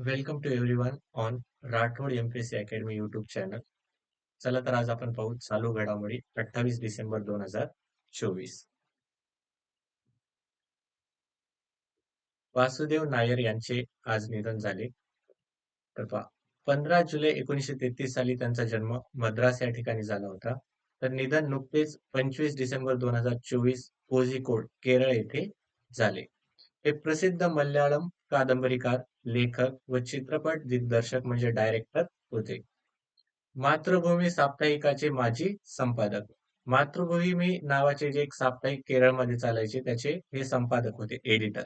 Welcome to everyone on Rathod MPSC academy YouTube channel चला तर आज आपण पाहू चालू घडामोडी अठ्ठावीस डिसेंबर दोन हजार चोवीस. वासुदेव नायर यांचे आज निधन झाले. तर पंधरा जुलै एकोणीसशे तेहतीस साली त्यांचा जन्म मद्रास या ठिकाणी झाला होता. तर निधन नुकतेच पंचवीस डिसेंबर दोन हजार चोवीस कोझिकोड केरळ येथे झाले. हे प्रसिद्ध मल्याळम कादंबरीकार लेखक व चित्रपट दिग्दर्शक म्हणजे डायरेक्टर होते. मातृभूमी साप्ताहिकाचे माजी संपादक. मातृभूमी नावाचे जे एक साप्ताहिक केरळमध्ये चालायचे त्याचे हे संपादक होते एडिटर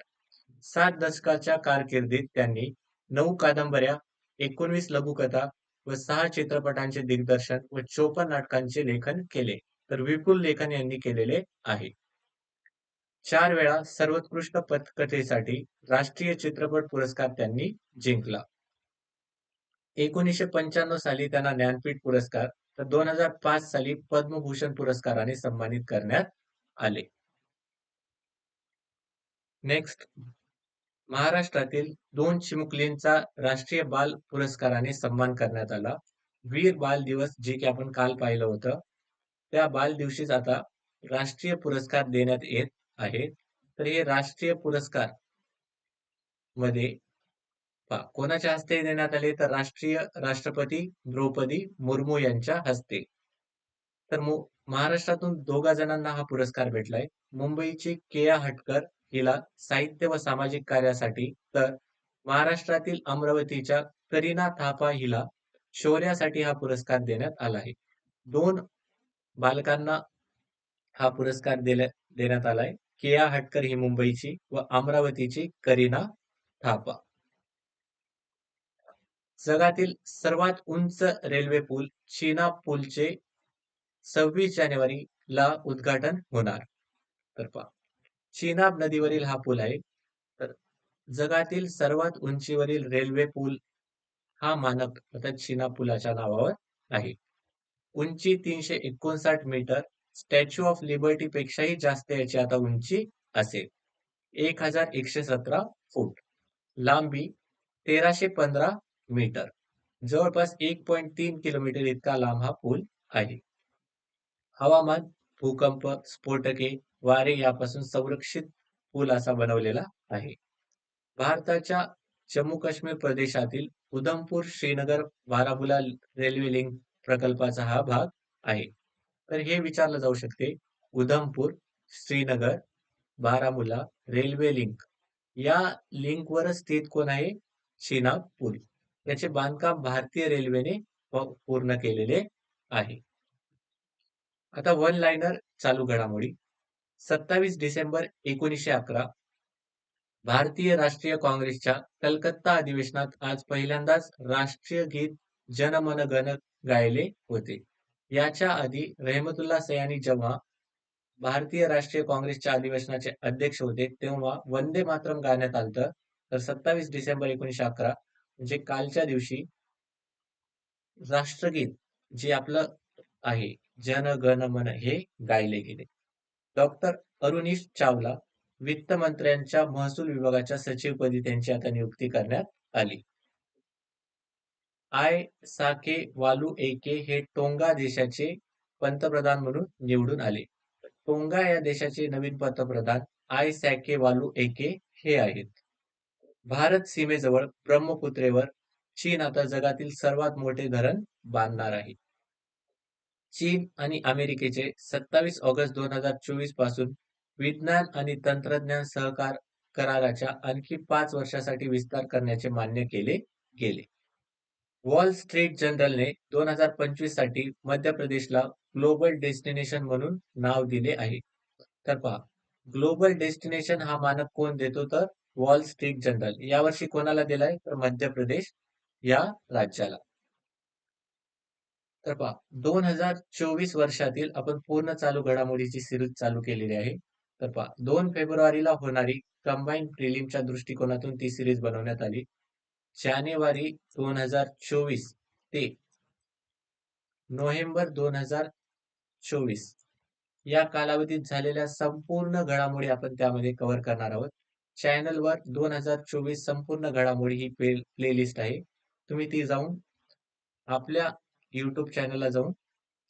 सात दशकाच्या कारकिर्दीत त्यांनी नऊ कादंबऱ्या एकोणवीस लघुकथा व सहा चित्रपटांचे दिग्दर्शन व चोपन्न नाटकांचे लेखन केले. तर विपुल लेखन यांनी केलेले आहे. चार वेळा सर्वोत्कृष्ट पथकथेसाठी राष्ट्रीय चित्रपट पुरस्कार त्यांनी जिंकला. एकोणीसशे पंच्याण्णव साली त्यांना ज्ञानपीठ पुरस्कार तर दोन हजार पाच साली पद्मभूषण पुरस्काराने सन्मानित करण्यात आले. नेक्स्ट महाराष्ट्रातील दोन चिमुकलींचा राष्ट्रीय बाल पुरस्काराने सन्मान करण्यात आला. वीर बाल दिवस जे की आपण काल पाहिलं होतं त्या बाल दिवशीच आता राष्ट्रीय पुरस्कार देण्यात येत आहेत तर हे राष्ट्रीय पुरस्कारमध्ये कोणाच्या हस्ते देण्यात आले? तर राष्ट्रीय राष्ट्रपती द्रौपदी मुर्मू यांच्या हस्ते. तर महाराष्ट्रातून दोघा जणांना हा पुरस्कार भेटलाय. मुंबईची केया हटकर हिला साहित्य व सामाजिक कार्यासाठी तर महाराष्ट्रातील अमरावतीच्या करीना थापा हिला शौर्यासाठी हा पुरस्कार देण्यात आला आहे. दोन बालकांना हा पुरस्कार देण्यात आलाय. केया हटकर ही मुंबईची व अमरावतीची करीना थापा. जगातील सर्वात उंच रेल्वे पूल चीना पूलचे सव्वीस जानेवारी ला उद्घाटन होणार. तर पहा चीनाब नदीवरील हा पूल आहे. तर जगातील सर्वात उंचीवरील रेल्वे पूल हा मानक अर्थात चीना पुलाच्या नावावर आहे. उंची तीनशे एकोणसाठ मीटर स्टॅच्यू ऑफ लिबर्टी पेक्षाही जास्त याची आता उंची असेल. एक हजार एकशे सतरा फूट. लांबी तेराशे पंधरा मीटर. जवळपास एक पॉईंट तीन किलोमीटर इतका लांब हा पूल आहे. हवामान भूकंप स्फोटके वारे यापासून संरक्षित पूल असा बनवलेला आहे. भारताच्या जम्मू काश्मीर प्रदेशातील उधमपूर श्रीनगर बारामुला रेल्वे लिंक प्रकल्पाचा हा भाग आहे. तर हे विचारलं जाऊ शकते. Udhampur Srinagar Baramulla railway link. या लिंकवर स्थित कोण आहे? शिनापूर पूल याचे बांधकाम भारतीय रेल्वेने पूर्ण केलेले आहे. आता वन लाईनर चालू घडामोडी. सत्तावीस डिसेंबर एकोणीसशे अकरा. भारतीय राष्ट्रीय काँग्रेसच्या कलकत्ता अधिवेशनात आज पहिल्यांदाच राष्ट्रीय गीत जनमन गण गायले होते. याच्या आधी रहमतुल्ला सयानी जेव्हा भारतीय राष्ट्रीय काँग्रेसच्या अधिवेशनाचे अध्यक्ष होते तेव्हा वंदे मातरम गाण्यात आलं तर सत्तावीस डिसेंबर एकोणीशे अकरा म्हणजे कालच्या दिवशी राष्ट्रगीत जे आपलं आहे जन गण मन हे गायले गेले. डॉक्टर अरुणीश चावला वित्त मंत्र्यांच्या महसूल विभागाच्या सचिवपदी त्यांची आता नियुक्ती करण्यात आली. आय साके वालू एके हे टोंगा देशाचे पंतप्रधान म्हणून निवडून आले. टोंगा या देशाचे नवीन पंतप्रधान आय सॅके वालू एके हे आहेत. भारत सीमेजवळ ब्रह्मपुत्रेवर चीन आता जगातील सर्वात मोठे धरण बांधणार आहे. चीन आणि अमेरिकेचे सत्तावीस ऑगस्ट दोन हजार चोवीसपासून विज्ञान आणि तंत्रज्ञान सहकार कराराच्या आणखी पाच वर्षासाठी विस्तार करण्याचे मान्य केले गेले. वॉल स्ट्रीट जनरलने दोन हजार पंचवीससाठी मध्य प्रदेशला ग्लोबल डेस्टिनेशन म्हणून नाव दिले आहे. तर पहा ग्लोबल डेस्टिनेशन हा मानक कोण देतो तर वॉल स्ट्रीट जनरल यावर्षी कोणाला दिलाय? तर मध्य प्रदेश या राज्याला. तर पहा दोन हजार चोवीस वर्षातील आपण पूर्ण चालू घडामोडीची सिरीज चालू केलेली आहे. तर पहा दोन फेब्रुवारीला होणारी कंबाईन प्रिलिमच्या दृष्टिकोनातून ती सिरीज बनवण्यात आली. जानेवारी दोन हजार चोवीस ते नोव्हेंबर दोन हजार चोवीस. या कालावधीत झालेल्या संपूर्ण घडामोडी आपण त्यामध्ये कव्हर करणार आहोत. चॅनलवर दोन हजार चोवीस संपूर्ण घडामोडी ही प्ले प्लेलिस्ट आहे. तुम्ही ती जाऊन आपल्या युट्यूब चॅनलला जाऊन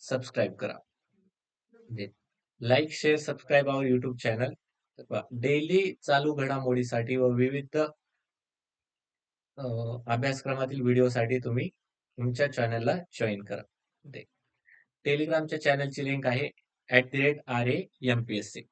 सबस्क्राईब करा. Like share subscribe our YouTube channel daily चालू घडामोडीसाठी व विविध अ, अभ्यासक्रमातील व्हिडिओसाठी तुम्ही तुमच्या चॅनलला जॉईन करा. टेलिग्रामच्या चॅनलची लिंक आहे at the rate R A M P S C